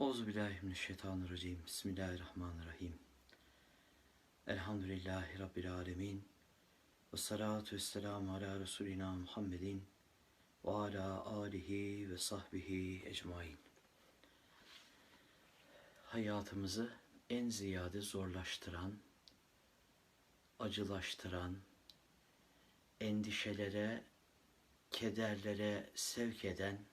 Euzubillahimineşşeytanirracim. Bismillahirrahmanirrahim. Elhamdülillahi Rabbil alemin. Ve salatu ve selamu ala Resulina Muhammedin ve ala alihi ve sahbihi ecmain. Hayatımızı en ziyade zorlaştıran, acılaştıran, endişelere, kederlere sevk eden,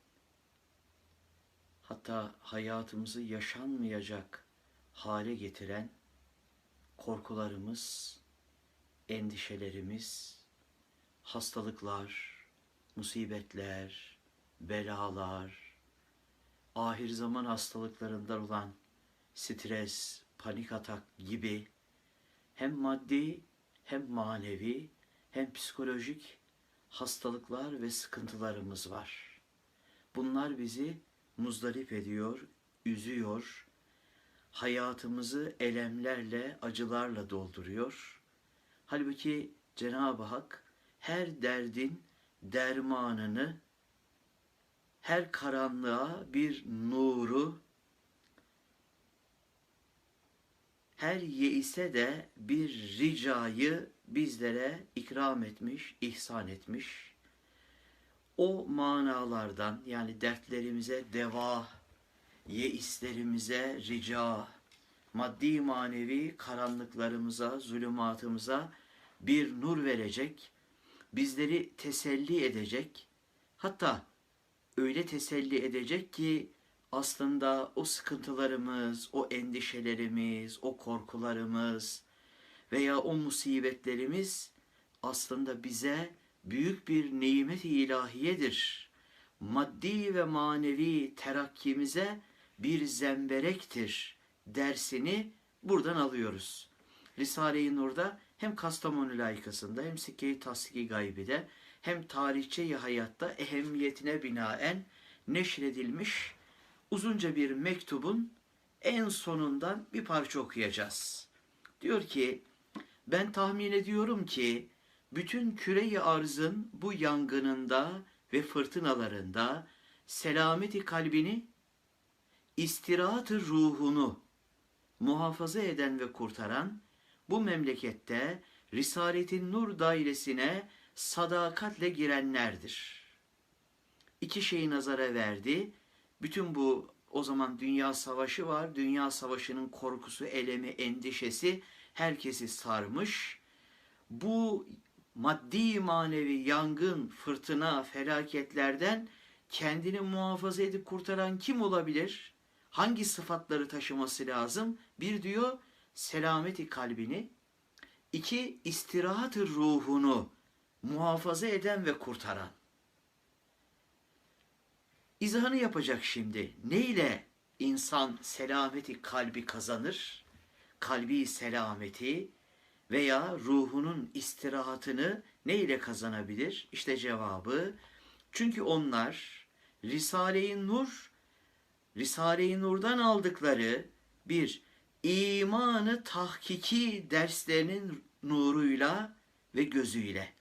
hatta hayatımızı yaşanmayacak hale getiren korkularımız, endişelerimiz, hastalıklar, musibetler, belalar, ahir zaman hastalıklarından olan stres, panik atak gibi hem maddi hem manevi hem psikolojik hastalıklar ve sıkıntılarımız var. Bunlar bizi muzdarip ediyor, üzüyor, hayatımızı elemlerle, acılarla dolduruyor. Halbuki Cenab-ı Hak her derdin dermanını, her karanlığa bir nuru, her yeise de bir ricayı bizlere ikram etmiş, ihsan etmiş o manalardan yani dertlerimize deva, yeislerimize rica, maddi manevi karanlıklarımıza, zulümatımıza bir nur verecek, bizleri teselli edecek, hatta öyle teselli edecek ki aslında o sıkıntılarımız, o endişelerimiz, o korkularımız veya o musibetlerimiz aslında bize büyük bir nimet-i ilahiyedir. Maddi ve manevi terakkimize bir zemberektir dersini buradan alıyoruz. Risale-i Nur'da hem Kastamonu layıkasında hem Sikke-i Tasdiki Gaybi'de hem tarihçe hayatta ehemmiyetine binaen neşredilmiş uzunca bir mektubun en sonundan bir parça okuyacağız. Diyor ki ben tahmin ediyorum ki bütün küreyi arzın bu yangınında ve fırtınalarında selameti kalbini, istirahatı ruhunu muhafaza eden ve kurtaran bu memlekette Risaletin Nur dairesine sadakatle girenlerdir. İki şeyi nazara verdi. Bütün bu o zaman dünya savaşı var. Dünya savaşının korkusu, elemi, endişesi herkesi sarmış. Bu maddi manevi yangın, fırtına, felaketlerden kendini muhafaza edip kurtaran kim olabilir? Hangi sıfatları taşıması lazım? Bir diyor selameti kalbini, iki istirahatı ruhunu muhafaza eden ve kurtaran. İzahını yapacak şimdi. Ne ile insan selameti kalbi kazanır? Kalbi selameti, veya ruhunun istirahatını ne ile kazanabilir? İşte cevabı. Çünkü onlar Risale-i Nur, Risale-i Nur'dan aldıkları bir imanı tahkiki derslerinin nuruyla ve gözüyle.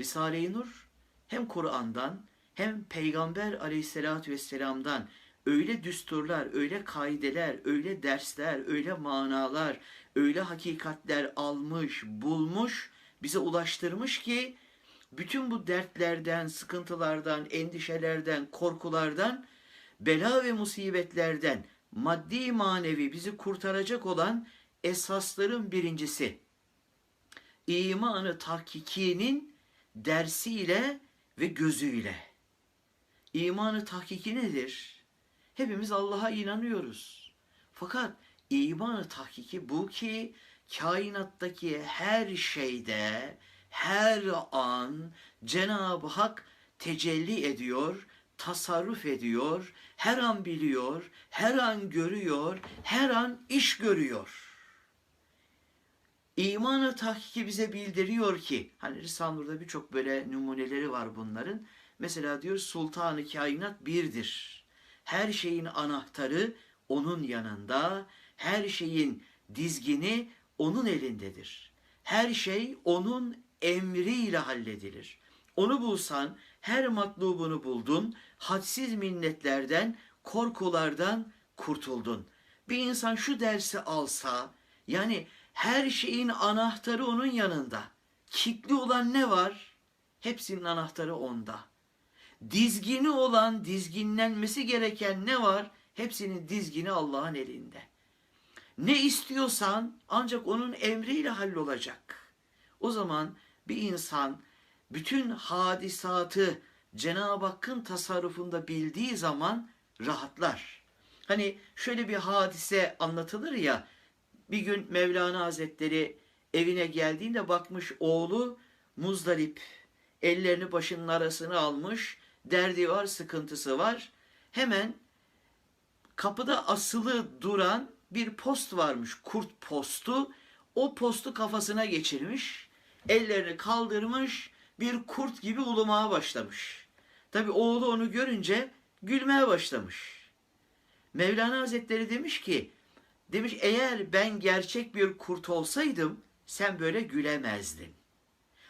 Risale-i Nur hem Kur'an'dan hem Peygamber aleyhissalatü vesselam'dan öyle düsturlar, öyle kaideler, öyle dersler, öyle manalar, öyle hakikatler almış, bulmuş, bize ulaştırmış ki bütün bu dertlerden, sıkıntılardan, endişelerden, korkulardan, bela ve musibetlerden maddi manevi bizi kurtaracak olan esasların birincisi imanı tahkikinin dersiyle ve gözüyle. İmanı tahkiki nedir? Hepimiz Allah'a inanıyoruz. Fakat imanı tahkiki bu ki kainattaki her şeyde, her an Cenab-ı Hak tecelli ediyor, tasarruf ediyor, her an biliyor, her an görüyor, her an iş görüyor. İmanı tahkiki bize bildiriyor ki, hani Risale-i birçok böyle numuneleri var bunların. Mesela diyor sultanı kainat birdir. Her şeyin anahtarı onun yanında, her şeyin dizgini onun elindedir. Her şey onun emriyle halledilir. Onu bulsan her matlubunu buldun, hadsiz minnetlerden, korkulardan kurtuldun. Bir insan şu dersi alsa, yani her şeyin anahtarı onun yanında. Kilitli olan ne var? Hepsinin anahtarı onda. Dizgini olan, dizginlenmesi gereken ne var? Hepsinin dizgini Allah'ın elinde. Ne istiyorsan ancak onun emriyle hallolacak. O zaman bir insan bütün hadisatı Cenab-ı Hakk'ın tasarrufunda bildiği zaman rahatlar. Hani şöyle bir hadise anlatılır ya, bir gün Mevlana Hazretleri evine geldiğinde bakmış oğlu muzdarip, ellerini başının arasına almış, derdi var, sıkıntısı var. Hemen kapıda asılı duran bir post varmış, kurt postu. O postu kafasına geçirmiş, ellerini kaldırmış, bir kurt gibi ulumaya başlamış. Tabi oğlu onu görünce gülmeye başlamış. Mevlana Hazretleri demiş ki, demiş eğer ben gerçek bir kurt olsaydım sen böyle gülemezdin.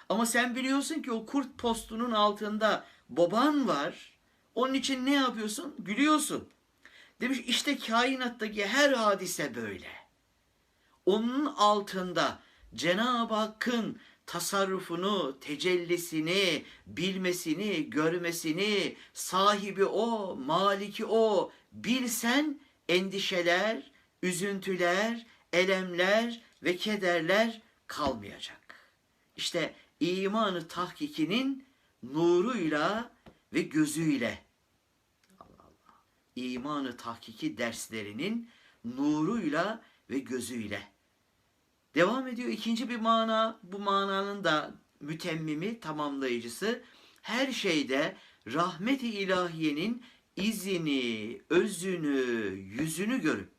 Ama sen biliyorsun ki o kurt postunun altında baban var. Onun için ne yapıyorsun? Gülüyorsun. Demiş işte kainattaki her hadise böyle. Onun altında Cenab-ı Hakk'ın tasarrufunu, tecellisini, bilmesini, görmesini, sahibi o, maliki o, bilsen endişeler, üzüntüler, elemler ve kederler kalmayacak. İşte imanı tahkikinin nuruyla ve gözüyle. İmanı tahkiki derslerinin nuruyla ve gözüyle. Devam ediyor ikinci bir mana. Bu mananın da mütemmimi, tamamlayıcısı. Her şeyde rahmet-i ilahiyenin izini, özünü, yüzünü görüp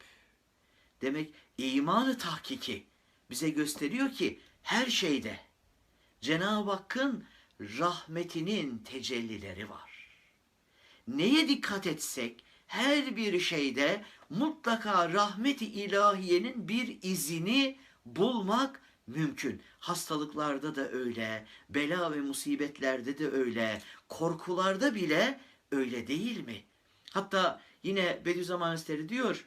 demek imanı tahkiki bize gösteriyor ki her şeyde Cenab-ı Hakk'ın rahmetinin tecellileri var. Neye dikkat etsek her bir şeyde mutlaka rahmeti ilahiyenin bir izini bulmak mümkün. Hastalıklarda da öyle, bela ve musibetlerde de öyle, korkularda bile öyle değil mi? Hatta yine Bediüzzaman Hazretleri diyor,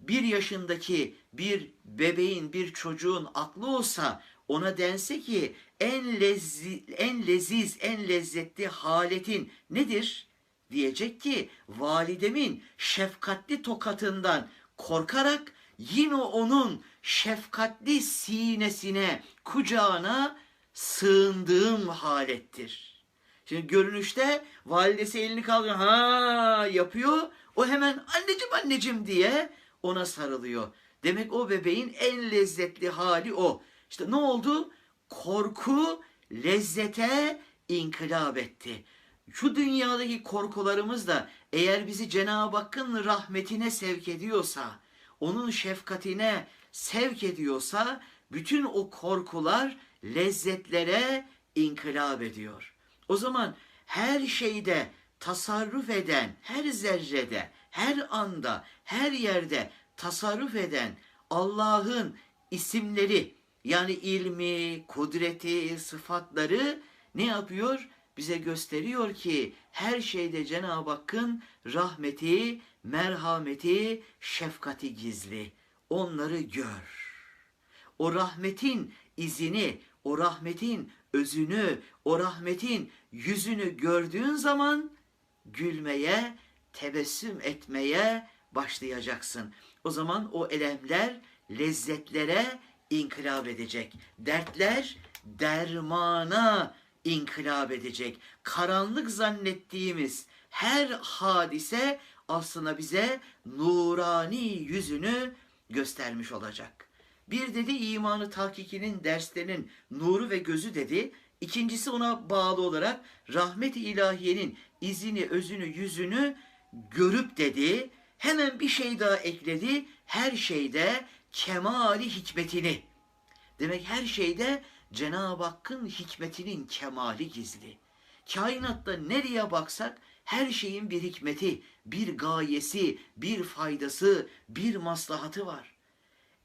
bir yaşındaki bir bebeğin, bir çocuğun aklı olsa ona dense ki en lezzi, en leziz, en lezzetli haletin nedir? Diyecek ki validemin şefkatli tokatından korkarak yine onun şefkatli sinesine, kucağına sığındığım halettir. Şimdi görünüşte validesi elini kaldırıyor, ha yapıyor. O hemen anneciğim anneciğim diye ona sarılıyor. Demek o bebeğin en lezzetli hali o. İşte ne oldu? Korku lezzete inkılap etti. Şu dünyadaki korkularımız da eğer bizi Cenab-ı Hakk'ın rahmetine sevk ediyorsa, onun şefkatine sevk ediyorsa bütün o korkular lezzetlere inkılap ediyor. O zaman her şeyde tasarruf eden, her zerrede, her anda, her yerde tasarruf eden Allah'ın isimleri yani ilmi, kudreti, sıfatları ne yapıyor? Bize gösteriyor ki her şeyde Cenab-ı Hakk'ın rahmeti, merhameti, şefkati gizli. Onları gör. O rahmetin izini, o rahmetin özünü, o rahmetin yüzünü gördüğün zaman gülmeye, tebessüm etmeye başlayacaksın. O zaman o elemler lezzetlere inkılap edecek. Dertler dermana inkılap edecek. Karanlık zannettiğimiz her hadise aslında bize nurani yüzünü göstermiş olacak. Bir dedi imanı tahkikinin derslerinin nuru ve gözü dedi. İkincisi ona bağlı olarak rahmet-i ilahiyenin izini, özünü, yüzünü görüp dedi. Hemen bir şey daha ekledi. Her şeyde kemali hikmetini. Demek her şeyde Cenab-ı Hakk'ın hikmetinin kemali gizli. Kainatta nereye baksak her şeyin bir hikmeti, bir gayesi, bir faydası, bir maslahatı var.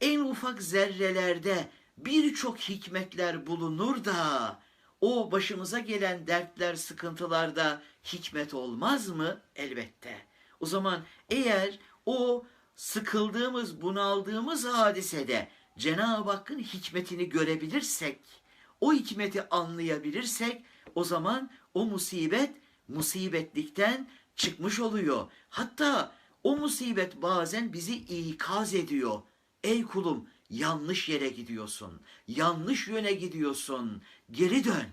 En ufak zerrelerde birçok hikmetler bulunur da o başımıza gelen dertler, sıkıntılarda hikmet olmaz mı? Elbette. O zaman eğer o sıkıldığımız, bunaldığımız hadisede Cenab-ı Hakk'ın hikmetini görebilirsek, o hikmeti anlayabilirsek o zaman o musibet musibetlikten çıkmış oluyor. Hatta o musibet bazen bizi ikaz ediyor. Ey kulum yanlış yere gidiyorsun. Yanlış yöne gidiyorsun. Geri dön.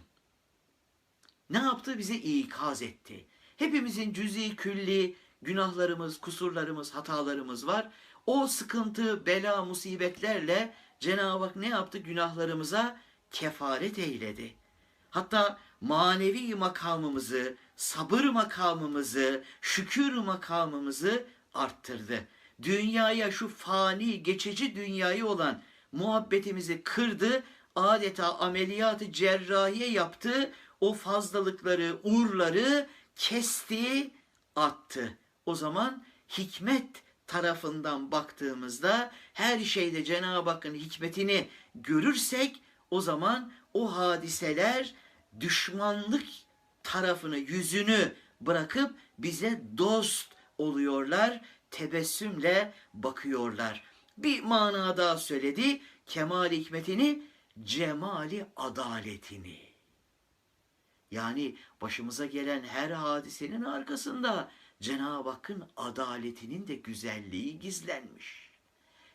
Ne yaptı? Bize ikaz etti. Hepimizin cüzi külli günahlarımız, kusurlarımız, hatalarımız var. O sıkıntı, bela, musibetlerle Cenab-ı Hak ne yaptı? Günahlarımıza kefaret eyledi. Hatta manevi makamımızı, sabır makamımızı, şükür makamımızı arttırdı. Dünyaya şu fani, geçici dünyayı olan muhabbetimizi kırdı, adeta ameliyatı cerrahiye yaptı, o fazlalıkları, uğurları kesti, attı. O zaman hikmet tarafından baktığımızda her şeyde Cenab-ı Hakk'ın hikmetini görürsek o zaman o hadiseler düşmanlık tarafını, yüzünü bırakıp bize dost oluyorlar, tebessümle bakıyorlar. Bir mana daha söyledi, kemal hikmetini, cemali adaletini. Yani başımıza gelen her hadisenin arkasında Cenab-ı Hakk'ın adaletinin de güzelliği gizlenmiş.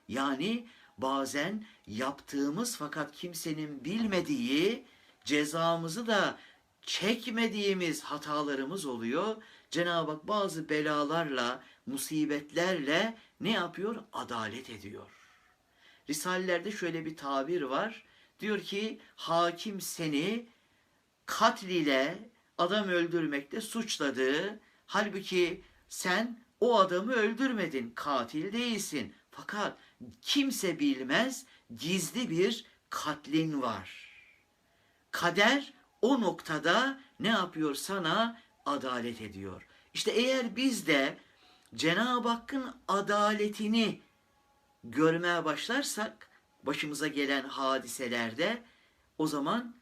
Yani bazen yaptığımız fakat kimsenin bilmediği cezamızı da çekmediğimiz hatalarımız oluyor. Cenab-ı Hak bazı belalarla, musibetlerle ne yapıyor? Adalet ediyor. Risalelerde şöyle bir tabir var. Diyor ki hakim seni katl ile adam öldürmekte suçladı. Halbuki sen o adamı öldürmedin, katil değilsin. Fakat kimse bilmez gizli bir katlin var. Kader o noktada ne yapıyor sana? Adalet ediyor. İşte eğer biz de Cenab-ı Hakk'ın adaletini görmeye başlarsak başımıza gelen hadiselerde o zaman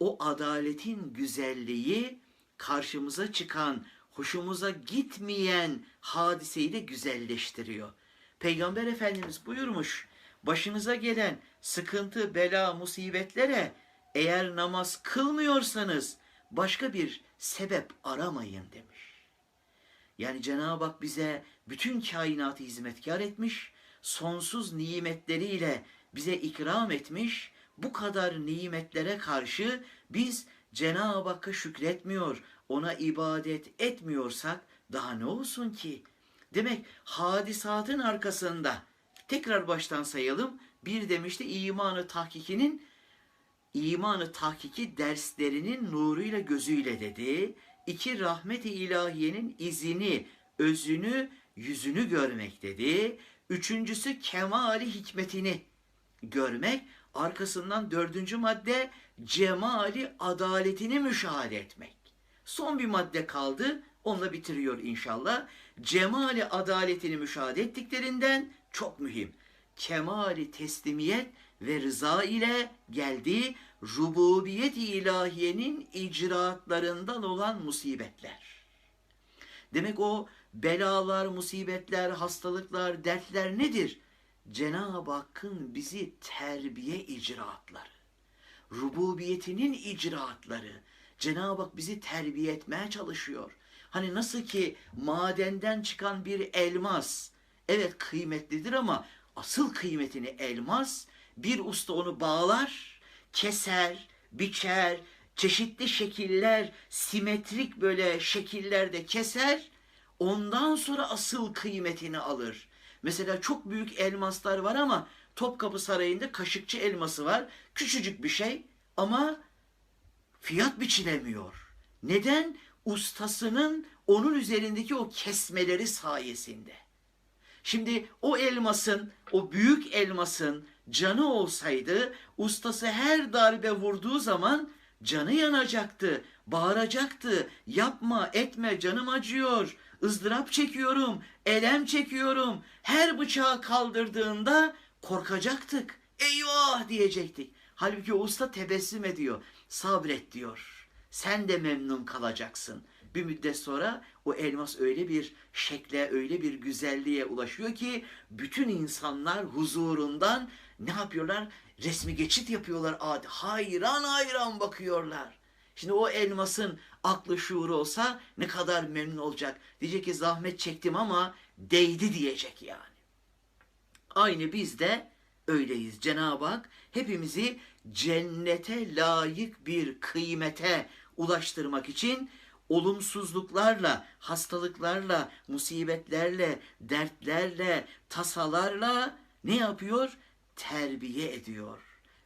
o adaletin güzelliği karşımıza çıkan, hoşumuza gitmeyen hadiseyi de güzelleştiriyor. Peygamber Efendimiz buyurmuş, başınıza gelen sıkıntı, bela, musibetlere eğer namaz kılmıyorsanız başka bir sebep aramayın demiş. Yani Cenab-ı Hak bize bütün kainatı hizmetkar etmiş, sonsuz nimetleriyle bize ikram etmiş. Bu kadar nimetlere karşı biz Cenab-ı Hakk'a şükretmiyor, ona ibadet etmiyorsak daha ne olsun ki? Demek hadisatın arkasında tekrar baştan sayalım. Bir demişti imanı tahkikinin imanı tahkiki derslerinin nuruyla gözüyle dedi. İki rahmet-i ilahiyenin izini, özünü, yüzünü görmek dedi. Üçüncüsü kemali hikmetini görmek. Arkasından dördüncü madde cemali adaletini müşahede etmek. Son bir madde kaldı. Onunla bitiriyor inşallah. Cemali adaletini müşahede ettiklerinden çok mühim. Kemali teslimiyet ve rıza ile geldi rububiyet ilahiyenin icraatlarından olan musibetler. Demek o belalar, musibetler, hastalıklar, dertler nedir? Cenab-ı Hakk'ın bizi terbiye icraatları, rububiyetinin icraatları. Cenab-ı Hak bizi terbiye etmeye çalışıyor. Hani nasıl ki madenden çıkan bir elmas, evet kıymetlidir ama asıl kıymetini elmas, bir usta onu bağlar, keser, biçer, çeşitli şekiller, simetrik böyle şekillerde keser, ondan sonra asıl kıymetini alır. Mesela çok büyük elmaslar var ama Topkapı Sarayı'nda kaşıkçı elması var. Küçücük bir şey ama fiyat biçilemiyor. Neden? Ustasının onun üzerindeki o kesmeleri sayesinde. Şimdi o elmasın, o büyük elmasın canı olsaydı ustası her darbe vurduğu zaman canı yanacaktı, bağıracaktı. Yapma, etme, canım acıyor, ızdırap çekiyorum, elem çekiyorum. Her bıçağı kaldırdığında korkacaktık. Eyvah diyecektik. Halbuki usta tebessüm ediyor. Sabret diyor. Sen de memnun kalacaksın. bir müddet sonra o elmas öyle bir şekle, öyle bir güzelliğe ulaşıyor ki bütün insanlar huzurundan ne yapıyorlar? Resmi geçit yapıyorlar. Adi hayran hayran bakıyorlar. Şimdi o elmasın aklı şuuru olsa ne kadar memnun olacak. Diyecek ki zahmet çektim ama değdi diyecek yani. Aynı biz de öyleyiz. Cenab-ı Hak hepimizi cennete layık bir kıymete ulaştırmak için olumsuzluklarla, hastalıklarla, musibetlerle, dertlerle, tasalarla ne yapıyor? Terbiye ediyor.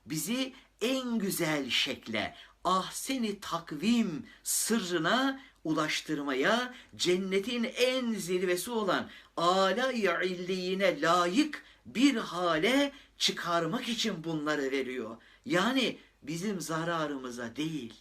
Bizi en güzel şekle, ah seni takvim sırrına ulaştırmaya, cennetin en zirvesi olan âlâ-i layık bir hale çıkarmak için bunları veriyor. Yani bizim zararımıza değil,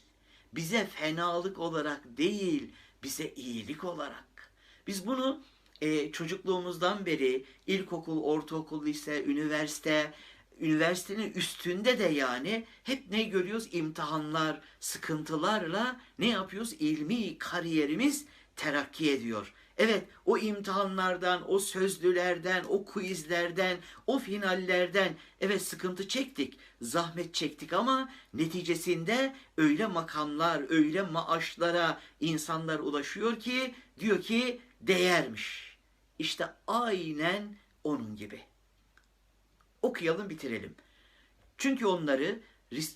bize fenalık olarak değil, bize iyilik olarak. Biz bunu e, çocukluğumuzdan beri ilkokul, ortaokul, lise, üniversite, üniversitenin üstünde de yani hep ne görüyoruz? İmtihanlar, sıkıntılarla ne yapıyoruz? İlmi kariyerimiz terakki ediyor. Evet o imtihanlardan, o sözlülerden, o quizlerden, o finallerden evet sıkıntı çektik, zahmet çektik ama neticesinde öyle makamlar, öyle maaşlara insanlar ulaşıyor ki diyor ki değermiş. İşte aynen onun gibi. Okuyalım bitirelim. Çünkü onları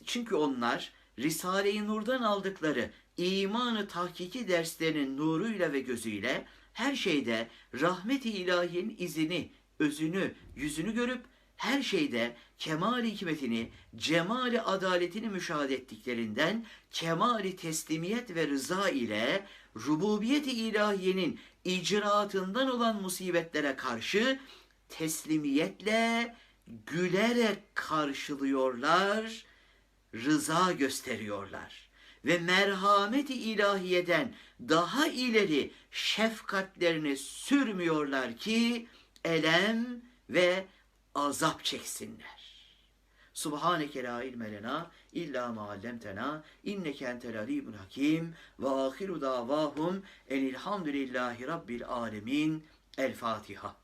çünkü onlar Risale-i Nur'dan aldıkları imanı tahkiki derslerinin nuruyla ve gözüyle her şeyde rahmet-i ilahiyenin izini, özünü, yüzünü görüp her şeyde kemal hikmetini, cemali adaletini müşahede ettiklerinden kemali teslimiyet ve rıza ile rububiyet-i ilahiyenin icraatından olan musibetlere karşı teslimiyetle gülerek karşılıyorlar, rıza gösteriyorlar. Ve merhameti ilahiyeden daha ileri şefkatlerini sürmüyorlar ki elem ve azap çeksinler. Subhaneke la ilme lena illa ma allamtena inneke entel alimul hakim ve ahiru davahum enilhamdülillahi rabbil alemin. El Fatiha.